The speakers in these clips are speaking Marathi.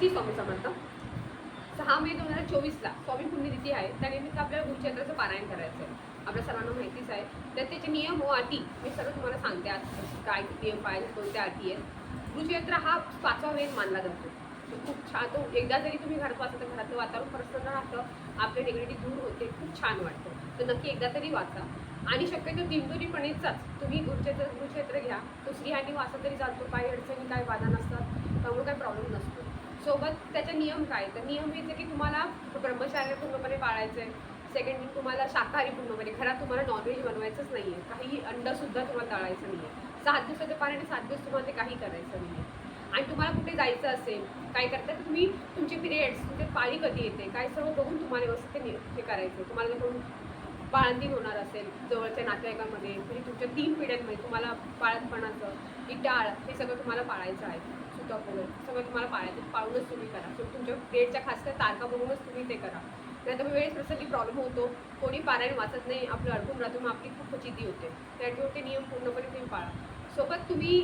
श्री स्वामी समर्थ सहा मे दोन हजार चोवीसला स्वामी पुण्यतिथी आहे. त्यानिमित्त आपल्याला गुरुचंद्राचं पारायण करायचं आहे आपल्या सर्वांना माहितीच आहे. तर त्याचे नियम व अटी मी सर्व तुम्हाला सांगते आज. काय नियम पाहिजे कोणत्या अटी आहेत. गुरुक्षेत्र हा पाचवा वेद मानला जातो. खूप छान तो एकदा जरी तुम्ही घरात वाचा तर घरातलं वातावरण प्रसन्न राहतं. आपली निगेटिव्ह दूर होते. खूप छान वाटतं. तर नक्की एकदा तरी वाचा. आणि शक्यतो दिनदुरीपणेचाच तुम्ही गुरुक्षेत्र गुरुक्षेत्र घ्या. तो स्त्रियांनी वाचा तरी जातो काही अडचणी काय बाधा नसतात. त्यामुळे काही प्रॉब्लेम नसतो. सोबत त्याचे नियम काय? तर नियम हेच आहे की तुम्हाला ब्रह्मचार्य पूर्णपणे पाळायचं आहे सेकंड तुम्हाला शाकाहारी पूर्णपणे. घरात तुम्हाला नॉनव्हेज बनवायचंच नाही आहे काही अंडसुद्धा तुम्हाला तळायचं नाही आहे सात दिवसाच्या पाण्याने सात दिवस तुम्हाला ते काही करायचं नाही आहे आणि तुम्हाला कुठे जायचं असेल काय करता तर तुम्ही तुमचे पिरियड्स तुमचे पाळी कधी येते काय सर्व बघून तुम्हाला व्यवस्थित ते नि- हे करायचं तुम्हाला जर कोण बाळंतीण होणार असेल जवळच्या नातेवाईकांमध्ये म्हणजे तुमच्या तीन पिढ्यांमध्ये तुम्हाला बाळंतपणाचं इटाळ हे सगळं तुम्हाला पाळायचं आहे. सुतक आपण. सगळं तुम्हाला पाळायचं पाळूनच तुम्ही करा. सो तुमच्या डेटच्या खास कर तारखा बघूनच तुम्ही ते करा. नाहीतर तर वेळेस प्रसंगी प्रॉब्लेम होतो कोणी पारायण वाचत नाही आपलं अडकून राहतो मग आपली खूप फचिती होते. त्याच्यावर ते नियम पूर्णपणे तुम्ही पाळा. सोबत तुम्ही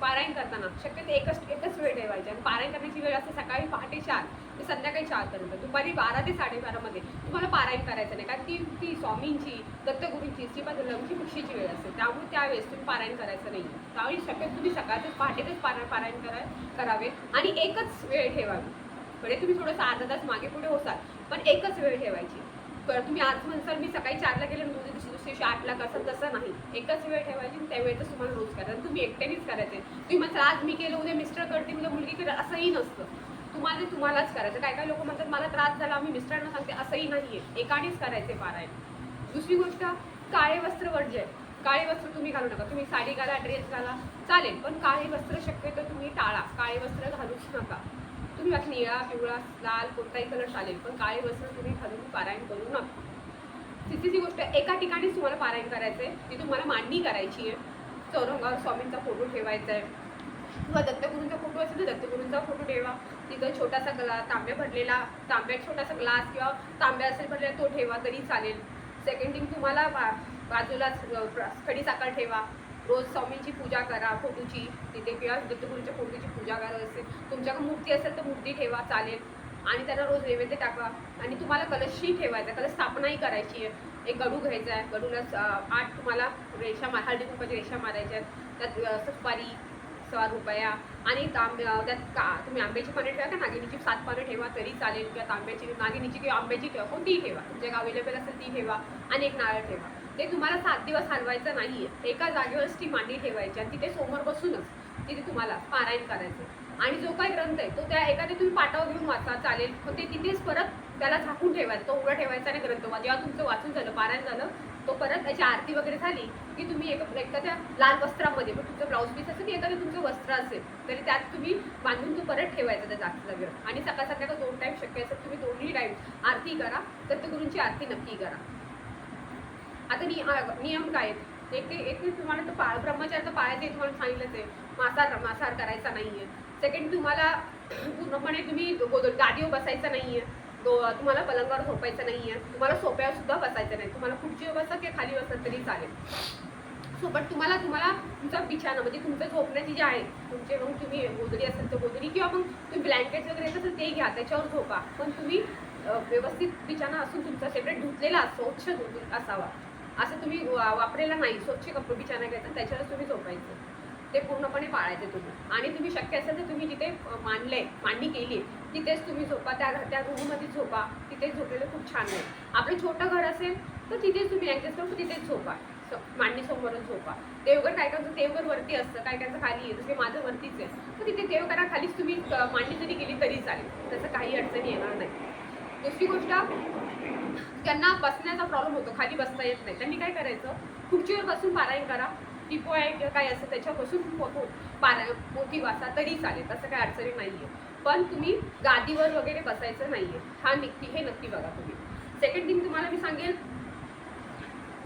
पारायण करताना. शक्यतो एकच एकच वेळ ठेवायची. आणि पारायण करण्याची वेळ असते सकाळी पहाटे चार ते संध्याकाळी चारपर्यंत. दुपारी बारा ते साडेबारामध्ये तुम्हाला पारायण करायचं नाही. कारण ती ती स्वामींची दत्तगुरूंची श्रीपाद लंची पक्षीची वेळ असते. त्यामुळे त्यावेळेस तुम्ही पारायण करायचं नाही. त्यावेळी शक्यतो तुम्ही सकाळचंच पहाटेतच पारा पारायण करा करावे. आणि एकच वेळ ठेवावी. म्हणजे तुम्ही थोडंसं अर्धा तास मागे पुढे होसाल पण एकच वेळ ठेवायची. तुम्ही आज म्हणसाल मी सकाळी चारला गेले दुसऱ्या दिवशी दुसऱ्या दिवशी आठला करसाल तसं नाही. एकच वेळ ठेवायची आणि त्यावेळेच तुम्हाला रोज करायचं. तुम्ही एकट्यानेच करायचे. तुम्ही म्हणसाल आज मी केलं उद्या मिस्टर करते उद्या मुलगी केलं असंही नसतं. तुम्हाला ते तुम्हालाच करायचं. काय काय लोक म्हणतात मला त्रास झाला मी मिस्टरांना सांगते. असंही नाही आहे एकानेच करायचे पारायण. दुसरी गोष्ट काळे वस्त्र वर्ज्य आहे. काळे वस्त्र तुम्ही घालू नका. तुम्ही साडी घाला ड्रेस घाला. चालेल पण काळे वस्त्र शक्यतो तुम्ही टाळा. काळे वस्त्र घालूच नका. तुम्ही बाकी निळा पिवळा लाल कोणताही कलर चालेल पण काळे वस्त्र तुम्ही घालून पारायण करू नका. तिसरी गोष्ट एका ठिकाणीच तुम्हाला पारायण करायचं आहे ती तुम्हाला मांडणी करायची आहे. चौरंगावर स्वामींचा फोटो ठेवायचा आहे किंवा दत्तगुरूंचा फोटो असेल तर दत्तगुरूंचा फोटो ठेवा. तिथं छोटासा ग्ला तांब्या भरलेला तांब्यात छोटासा ग्लास किंवा तांब्या असेल भरलेला तो ठेवा तरी चालेल. सेकंड थिंग तुम्हाला बाजूला बाजूलाच साखर ठेवा. रोज स्वामींची पूजा करा फोटोची तिथे किंवा दत्तगुरूच्या फोटोची पूजा करत असेल तुमच्याकडे मूर्ती असेल तर मूर्ती ठेवा चालेल. आणि त्याला रोज नैवेद्य टाका आणि तुम्हाला कलशही ठेवायचा कलश स्थापनाही करायची आहे. एक गडू घ्यायचा आहे. गडूला आठ तुम्हाला रेषा मार हळदी कुंपाची रेषा मारायच्या आहेत. त्यात सुपारी सवा रुपया आणि तांब त्यात का तुम्ही आंब्याची पाने ठेवा का? नागिनीची सात पानं ठेवा तरी चालेल. किंवा तांब्याची नागिनीची किंवा आंब्याची ठेवा कोणतीही ठेवा. तुमच्या अवेलेबल असेल ती ठेवा आणि एक नारळ ठेवा. ते तुम्हाला सात दिवस हलवायचं नाही एका जागेवरच ती मांडी ठेवायची आणि तिथे समोर बसूनच तिथे तुम्हाला पारायण करायचं. आणि जो काही ग्रंथ आहे तो त्या एखाद्या तुम्ही पाटावर घेऊन वाचा चालेल. ते तिथेच परत त्याला झाकून ठेवायचं तो उघडा ठेवायचा आणि ग्रंथ जेव्हा तुमचं वाचून झालं पारायण झालं तो परत त्याची आरती वगैरे झाली की तुम्ही एक एखाद्या लाल वस्त्रामध्ये मग तुमचं ब्लाऊज पीस असेल की एखादं तुमचं वस्त्र असेल तरी त्यात तुम्ही बांधून तो परत ठेवायचा त्या जागच्या जागेवर आणि सकाळ सकाळ दोन टाईम शक्य असेल तुम्ही दोन्ही टाईम आरती करा दत्तगुरूंची आरती नक्की करा. आता नि नियम काय आहेत? एक ते एक ते तुम्हाला तर पाळ ब्रह्मचार्य तर पाळायचं आहे तुम्हाला सांगितलंच आहे. मांसाहार मांसाहार करायचा नाही आहे सेकंड तुम्हाला पूर्णपणे तुम्ही गादीवर बसायचं नाही आहे तुम्हाला पलंगावर झोपायचं नाही आहे तुम्हाला सोप्यावर सुद्धा बसायचं नाही. तुम्हाला खुर्चीवर बसा किंवा खाली बसत तरी चालेल. सो बट तुम्हाला तुम्हाला तुमचा बिछाना म्हणजे तुमचं झोपण्याची जे आहे तुमचे मग तुम्ही गोदरी असेल तर गोदरी किंवा मग तुम्ही ब्लँकेट वगैरे येत असेल ते घ्या त्याच्यावर झोपा. पण तुम्ही व्यवस्थित बिछाना असून तुमचा सेपरेट धुतलेला स्वच्छ धुतून असावा. असं तुम्ही वा- वापरेला नाही. स्वच्छ कपडे बिछाना घ्यायचं त्याच्यावरच तुम्ही झोपायचं ते पूर्णपणे पाळायचे तुम्ही. आणि तुम्ही शक्य असेल तर तुम्ही जिथे अ, मांडणी केली तिथेच तुम्ही झोपा. त्या घर त्या रूममध्ये झोपा. तिथेच झोपलेलं खूप छान आहे. आपलं छोटं घर असेल तर तिथेच तुम्ही ॲडजस्ट करून तिथेच झोपा. स- झोपा. देवघर काय करतो? देवघर वरती असतं. काय करायचं खाली आहे. जसं की माझं वरतीच आहे. तर तिथे देवघराखालीच तुम्ही मांडणी जरी केली तरी चालेल. त्याचं काही अडचणी येणार नाही. दुसरी गोष्ट त्यांना बसण्याचा प्रॉब्लेम होतो. खाली बसता येत नाही. त्यांनी काय करायचं? खुर्चीवर बसून पारायण करा. टिपो आहे किंवा काय असं त्याच्यापासून बसून फोटो पारा वाचा तरी चालेल. तसं काही अडचणी नाही आहे पण तुम्ही गादीवर वगैरे बसायचं नाही आहे हा नक्की हे नक्की बघा तुम्ही. सेकंड थिंग तुम्हाला मी सांगेल.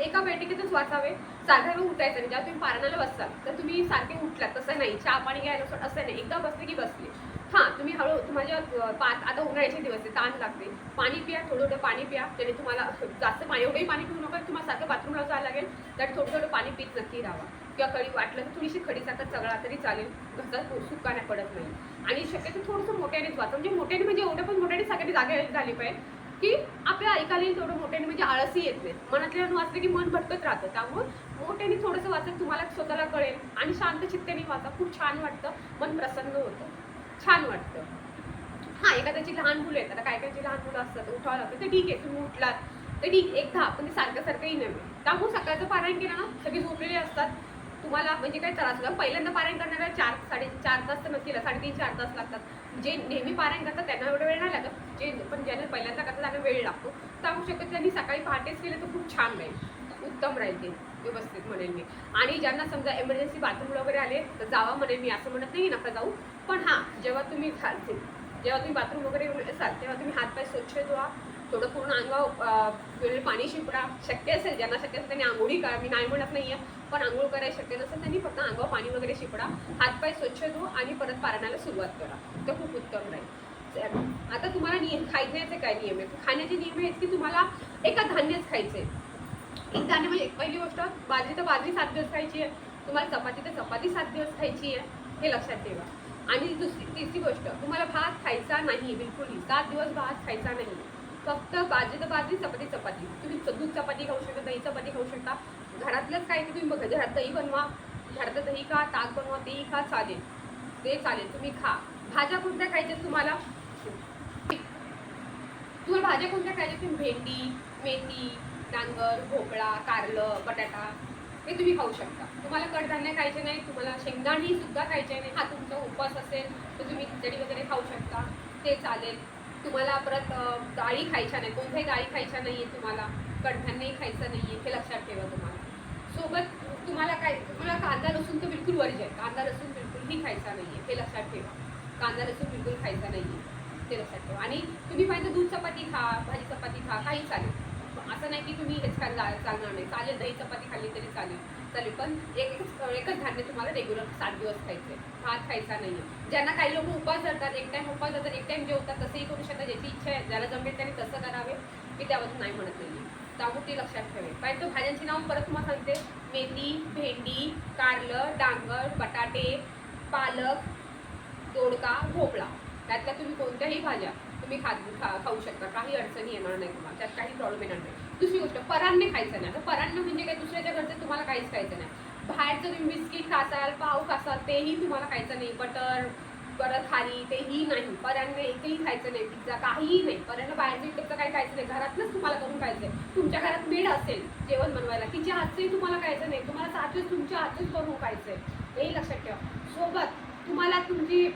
एका बैठकीतच वाचावे. साधारण उठायचं नाही. जेव्हा तुम्ही पारणाला बसाल तर तुम्ही सारखे उठलात. तसं नाही. चहा पाणी घ्यायला असं नाही. एकदा बसले की बसले. हां तुम्ही हळू तुम्हाला पाच आता उन्हाळ्याचे दिवस आहे ताण लागते. पाणी पिया थोडं थोडं पाणी पिया त्याने तुम्हाला जास्त पाणी एवढंही पाणी पिऊ नका तुम्हाला सारखं बाथरूमला जायला लागेल तर थोडं थोडं पाणी पित नक्की राहावा किंवा कडी वाटलं तर थोडीशी खडी साखर चगळा तरी चालेल घसा सुका पडत नाही. आणि शक्यतो थोडंसं मोठ्यानेच वाचा म्हणजे मोठ्याने म्हणजे एवढं पण मोठ्याने सगळ्यांनी जागा झाली पाहिजे की आपल्या ऐकायला येईल तेवढं मोठ्याने म्हणजे आळसही येत नाही मनातल्या वाचलं की मन भटकत राहतं. त्यामुळे मोठ्याने थोडंसं वाचत तुम्हाला स्वतःला कळेल आणि शांत चित्तेने वाचा. खूप छान वाटतं. मन प्रसन्न होतं. छान वाटतं. हां एखाद्याची लहान मुलं आहेत आता काय कायची लहान मुलं असतात उठावं लागतं ते ठीक आहे तुम्ही उठलात ते ठीक एकदा पण ते सारखं सारखंही नव्हे. त्यामुळे सकाळचं पारायण केलं ना सगळे झोपलेले असतात. तुम्हाला म्हणजे काय त्रास होता पहिल्यांदा पारायण करणाऱ्या चार साडे चार तास तर नक्की साडेतीन चार तास लागतात. जे नेहमी पारायण करतात त्यांना एवढा वेळ नाही लागत. जे पण ज्यांना पहिल्यांदा करतात त्यांना वेळ लागतो. त्यामुळे शकत त्यांनी सकाळी पहाटेच केलं तर खूप छान राहील उत्तम राहील ते. व्यवस्थित म्हणेल मी. आणि ज्यांना समजा एमर्जन्सी बाथरूम वगैरे आले तर जावा म्हणेल मी असं म्हणत नाही नका जाऊ. पण हां जेव्हा तुम्ही घालते जेव्हा तुम्ही बाथरूम वगैरे असाल तेव्हा तुम्ही हातपाय स्वच्छ धुवा. थोडं पूर्ण अंगावर पाणी शिंपडा. शक्य असेल ज्यांना शक्य असेल त्यांनी आंघोळी करा. मी नाही म्हणत नाहीये पण आंघोळ करायला शक्य नसेल त्यांनी फक्त अंगावर पाणी वगैरे शिपडा. हातपाय स्वच्छ धुवा आणि परत पारायणाला सुरुवात करा. तर खूप उत्तम राहील. आता तुम्हाला नियम खाण्याचे काय नियम आहेत? खाण्याचे नियम आहेत की तुम्हाला एका धान्यच खायचे म्हणजे एक धान्य म्हणजे पहिली गोष्ट बाजरी तर बाजरी सात दिवस खायची आहे. तुम्हाला चपाती तर चपाती सात दिवस खायची आहे. हे लक्षात ठेवा. आणि दुसरी तिसरी गोष्ट तुम्हाला भात खायचा नाही बिलकुलही. सात दिवस भात खायचा नाही. फक्त बाजरी तर बाजरी चपाती चपाती. तुम्ही दूध चपाती खाऊ शकता दही चपाती खाऊ शकता. घरातलंच काय की तुम्ही बघा घरात दही बनवा. घरात दही खा ताक बनवा तेही खा चालेल. ते चालेल तुम्ही खा. भाज्या कोणत्या खायच्या तुम्हाला? तुम्हाला भाज्या कोणत्या खायच्या तुम्ही भेंडी मेथी डांगर भोपळा कारलं बटाटा हे तुम्ही खाऊ शकता. तुम्हाला कडधान्य खायचे नाही तुम्हाला शेंगदाणे सुद्धा खायचे नाही. हा तुमचा उपवास असेल तर तुम्ही खिचडी वगैरे खाऊ शकता. ते चालेल. तुम्हाला परत डाळी खायच्या नाही. कोणत्याही डाळी खायच्या नाही आहे तुम्हाला. कडधान्यही खायचं नाही आहे हे लक्षात ठेवा तुम्हाला. सोबत तुम्हाला काय तुम्हाला कांदा लसूण तर बिलकुल वरीज आहे. कांदा लसूण बिलकुलही खायचा नाही आहे हे लक्षात ठेवा. कांदा लसूण बिलकुल खायचा नाही आहे ते लक्षात ठेवा. आणि तुम्ही पाहिजे दूध चपाती खा भाजी चपाती खा काही चालेल. असं नाही की तुम्ही हेच खायला चालणार नाही. चालेल दही चपाती खाल्ली तरी चालेल. चालेल पण एक एकच एकच धान्य तुम्हाला रेग्युलर सात दिवस खायचे भात खायचा नाही ज्यांना काही लोक उपास धरतात एक टाईम उपास धरतात एक टाइम जेवतात तसंही करू शकतात. ज्याची इच्छा आहे ज्याला जमेल त्याने तसं करावे मी त्याबद्दल नाही म्हणत नाही त्यामुळे लक्षात ठेवे पाहिजे तो भाज्यांची नाव परत तुम्हाला सांगते. मेथी भेंडी कारलं डांगर बटाटे पालक दोडका भोपळा. त्यातल्या तुम्ही कोणत्याही भाज्या तुम्ही खा खा खाऊ शकता. काही अडचणी येणार नाही तुम्हाला. त्यात काही प्रॉब्लेम येणार नाही. दुसरी गोष्ट परांनी खायचं नाही. आता परांना म्हणजे काय? दुसऱ्याच्या घरचं तुम्हाला काहीच खायचं नाही. बाहेरचं तुम्ही बिस्किट खासाल पाव खासाल तेही तुम्हाला खायचं नाही. बटर परत खाली तेही नाही. परांना एकही खायचं नाही. पिझ्झा काहीही नाही. परांना बाहेरचं इकडचं काही खायचं नाही. घरातलंच तुम्हाला करून खायचं आहे तुमच्या घरात मेड असेल जेवण बनवायला की जे हातचंही तुम्हाला खायचं नाही. तुम्हाला सात तुमच्या हातच करून खायचं आहे हेही लक्षात ठेवा. सोबत तुम्हाला तुमची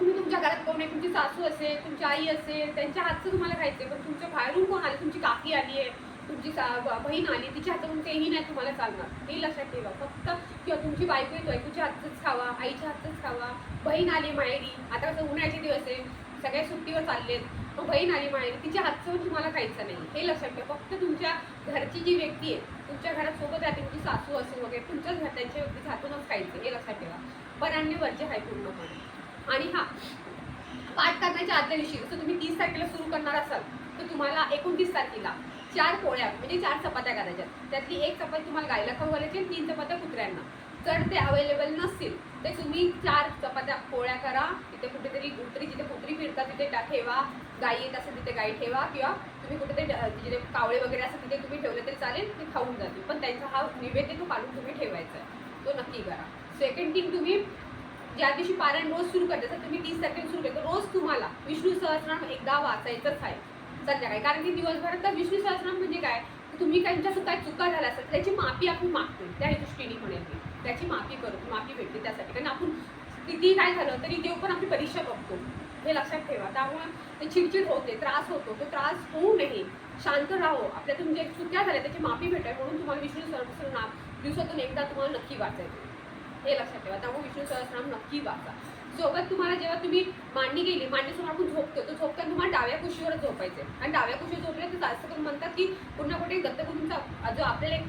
तुम्ही तुमच्या घरात कोण आहे? तुमची सासू असेल तुमची आई असेल त्यांच्या हातचं तुम्हाला खायचं पण तुमच्या बाहेरून कोण आले? तुमची काकी आली आहे तुमची सा बहीण आली तिच्या हातातून तेही नाही तुम्हाला चालणार. हे लक्षात ठेवा. फक्त किंवा तुमची बायको येतो तुझ्या हातचंच खावा आईच्या हातचंच खावा. बहीण आली माहेरी आता कसं उन्हाळ्याचे दिवस आहे सगळ्या सुट्टीवर चाललेत मग बहीण आली माहेरी तिच्या हातचं तुम्हाला खायचं नाही. हे लक्षात ठेवा. फक्त तुमच्या घरची जी व्यक्ती आहे तुमच्या घरात सोबत राहते तुमची सासू असेल वगैरे तुमच्याच घर त्यांच्या व्यक्तीच्या हातूनच खायचं हे लक्षात ठेवा. पण आणि वरचे खाय पूर्णपणे. आणि हा पाठ करण्याच्या आदल्या दिवशी जसं तुम्ही तीस तारखेला सुरू करणार असाल तर तुम्हाला एकोणतीस तारखेला चार पोळ्या म्हणजे चार चपात्या करायच्या त्यातली एक चपाती तुम्हाला गायला खाऊ घालायची आणि तीन चपात्या कुत्र्यांना. जर ते अवेलेबल नसतील तर तुम्ही चार चपात्या पोळ्या करा. तिथे कुठेतरी कुत्री जिथे कुत्री फिरतात तिथे ठेवा. गाई येत असेल तिथे गाई ठेवा. किंवा तुम्ही कुठेतरी जिथे कावळे वगैरे असतात तिथे तुम्ही ठेवले तरी चालेल ते खाऊन जातील. पण त्यांचा हा निवेद्य तो काढून तुम्ही ठेवायचा आहे. तो नक्की करा. सेकंड थिंग तुम्ही ज्या दिवशी पारायण रोज सुरू करते तर तुम्ही तीस तारखेला सुरू करतो रोज तुम्हाला विष्णू सहस्रनाम एकदा वाचायचंच आहे. संध्याकाळी कारण की दिवसभरात तर विष्णू सहस्रनाम म्हणजे काय? तुम्ही काहींच्या काय चुका झाल्या असेल त्याची माफी आपण मागतो त्या दृष्टीने म्हणेल त्याची माफी करतो माफी भेटते त्यासाठी. कारण आपण किती काय झालं तरी देव पण आपली परीक्षा बघतो. हे लक्षात ठेवा. त्यामुळे ते चिडचिड होते त्रास होतो. तो त्रास होऊ नये. शांत राहो. आपल्यातून तुमच्या चुक्या झाल्या त्याची माफी भेटाय म्हणून तुम्हाला विष्णू सहस्रनाम दिवसातून एकदा तुम्हाला नक्की वाचायचं हे लक्षात ठेवा. त्यामुळे विष्णू सहस्रनाम नक्की वाचा. सोबत तुम्हाला जेव्हा तुम्ही मांडी गेली मांडीसमोर आपण झोपतो. तर झोपताना तुम्हाला डाव्या कुशीवर झोपायचे आणि डाव्या कुशीवर झोपले तर जास्त करून म्हणतात की पूर्ण कुठे दत्तगुरूंचा जो आपल्याला एक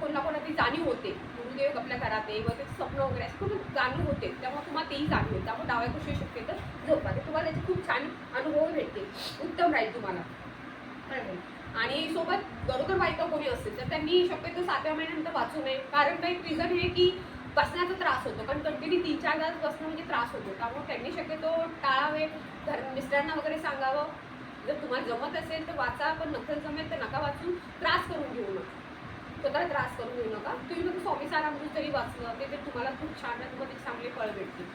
कोणा कोणाची जाणीव होते. गुरुदेव आपल्या घरात आहे व त्याचं स्वप्न वगैरे असे खूप जाणीव होते. त्यामुळे तुम्हाला तेही जाणीव होते. त्यामुळे डाव्या कुशीवर शक्यतो झोपा. तर तुम्हाला त्याचे खूप छान अनुभव भेटतील. उत्तम राहील तुम्हाला. आणि सोबत गरोदर बायका कोणी असेल तर त्यांनी शक्यतो सातव्या महिन्यानंतर वाचू नये. कारण काही रिझन हे की बसण्याचा त्रास होतो. कारण कंटिन्यू तीन चार तास बसणं म्हणजे त्रास होतो. त्यामुळे त्यांनी शक्यतो टाळावे घर मिस्टरांना वगैरे सांगावं. जर तुम्हाला जमत असेल तर वाचा पण नसेल जमेल तर नका वाचून त्रास करून घेऊ नका. स्वतःला त्रास करून घेऊ नका. तुम्ही फक्त स्वामी सारामृत तरी वाचलं ते तर तुम्हाला खूप छान आहे तुम्हाला चांगले फळ भेटतील.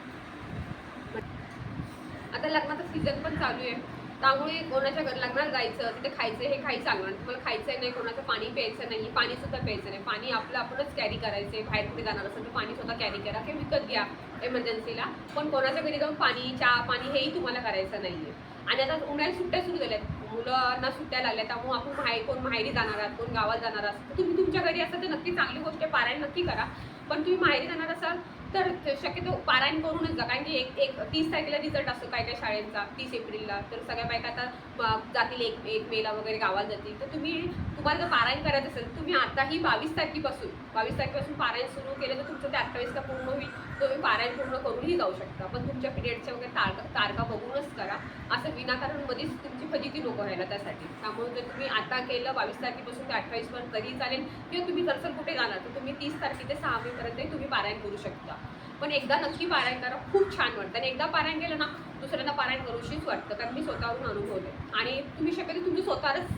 आता लग्नाचा सीझन पण चालू आहे. त्यामुळे कोणाच्या घर लग्नात जायचं. तिथे खायचं हे काही चांगलं तुम्हाला खायचं नाही कोणाचं पाणी प्यायचं नाही पाणी सुद्धा प्यायचं नाही. पाणी आपलं आपणच कॅरी करायचं बाहेर कुठे जाणार असेल तर पाणी स्वतः कॅरी करा. किंवा विकत घ्या एमर्जन्सीला पण कोणाच्या घरी जाऊन पाणी चहा पाणी हेही तुम्हाला करायचं नाहीये. आणि आता उन्हाळ्यात सुट्ट्या सुरू झाल्यात. मुलांना सुट्ट्या लागल्या त्यामुळे आपण माहेर कोण माहेरी जाणार आहात कोण गावात जाणार आहात. तर तुम्ही तुमच्या घरी असाल तर नक्की चांगली गोष्ट आहे. पारायण नक्की करा. पण तुम्ही माहेरी जाणार असाल तर शक्यतो पारायण करूनच जा. कारण की एक एक तीस तारखेला रिझल्ट असतो काय काय शाळेचा तीस एप्रिलला. तर सगळ्या बायका आता जातील एक एक मेला वगैरे गावाला जातील. तर तुम्ही तुम्हाला जर पारायण करायचं असेल तुम्ही आताही बावीस तारखेपासून बावीस तारखेपासून पारायण सुरू केलं तर तुमचं ते अठ्ठावीसला पूर्ण होईल. तुम्ही पारायण पूर्ण करूनही जाऊ शकता. पण तुमच्या पिरियडच्या वगैरे तारखा तारखा बघूनच करा. असं विनाकारण मध्येच तुमची फजिती नको व्हायला त्यासाठी. त्यामुळे जर तुम्ही आता केलं बावीस तारखेपासून ते अठ्ठावीसपर्यंत तरी चालेल. किंवा तुम्ही जर कुठे जाणार तर तुम्ही तीस तारखे ते सहा मेपर्यंतही तुम्ही पारायण करू शकता. पण एकदा नक्की पारायण करा खूप छान वाटतं. आणि एकदा पारायण केलं ना दुसऱ्यांदा पारायण करूशीच वाटतं कारण मी स्वतःहून अनुभवते. आणि तुम्ही शक्यतो तुम्ही स्वतःच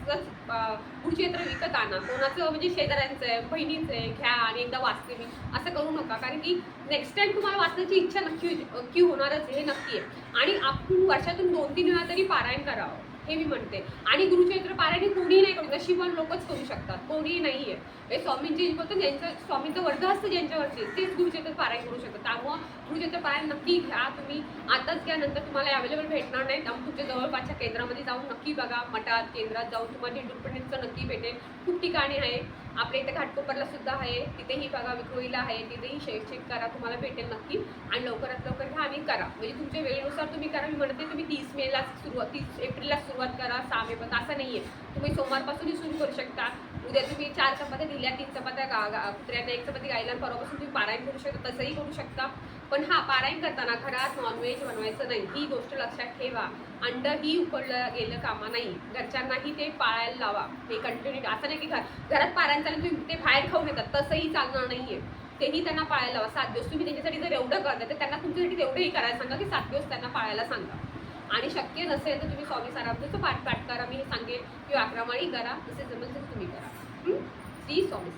पुढचे यंत्र विकत आणा. कोणाचं म्हणजे शेजाऱ्यांचं आहे बहिणीचं आहे घ्या आणि एकदा वाचते मी. असं करू नका कारण की नेक्स्ट टाइम तुम्हाला वाचण्याची इच्छा नक्की नक्की होणारच हे नक्की आहे. आणि आपण वर्षातून दोन तीन वेळा तरी पारायण करावं. हे मी म्हणते आणि गुरुचरित्र पारायण हे कोणीही नाही करू नशिबान लोकच करू शकतात. कोणीही नाही आहे हे स्वामींची बोलतो ज्यांचं स्वामींचं वर्ध असतं ज्यांच्यावरती तेच गुरुचरित्र पारायण करू शकतात. त्यामुळं गुरुचरित्र पारायण नक्की घ्या तुम्ही आताच घ्या नंतर तुम्हाला अवेलेबल भेटणार नाही. त्यामुळे तुमच्या जवळपासच्या केंद्रामध्ये जाऊन नक्की बघा. मठात केंद्रात जाऊन तुम्हाला झेंडूरपणीचं नक्की भेटेल. खूप ठिकाणी आहे. आपल्या इथे घाटकोपरला सुद्धा आहे. तिथेही बघा विक्रोईला आहे. तिथेही चेक चेक करा तुम्हाला भेटेल नक्की. आणि लवकरात लवकर घ्या आणि करा. म्हणजे तुमच्या वेळेनुसार तुम्ही करा. मी म्हणते तुम्ही तीस मेला सुरुवात तीस एप्रिलला सुरुवात करा सहा मे पण असं नाही आहे तुम्ही सोमवारपासूनही सुरू करू शकता. उद्या तुम्ही चार चपात्या दिल्या तीन चपात्या गा गा कुत्र्यांना एक चपाती गायला परवापासून तुम्ही पारायण करू शकता. तसंही करू शकता. पण हा पारायण करताना घरात नॉनव्हेज बनवायचं नाही. ही गोष्ट लक्षात ठेवा. अंडही उकडलं गेलं कामा नाही. घरच्यांनाही ते पाळायला लावा. हे कंटिन्यू असं नाही की घर घरात पारायण चालून तुम्ही ते बाहेर खाऊन येतात तसंही चालणार नाही आहे तेही त्यांना पाळायला लावा. सात दिवस तुम्ही त्यांच्यासाठी जर एवढं करता तर त्यांना तुमच्यासाठी तेवढंही करायला सांगा की सात दिवस त्यांना पाळायला सांगा. आणि शक्य नसेल तर तुम्ही स्वामी सारामचं पाठ पाठ करा. मी हे सांगेन. किंवा अकरामाळी करा. जसे जमेल तसं तुम्ही करा ती स्वामी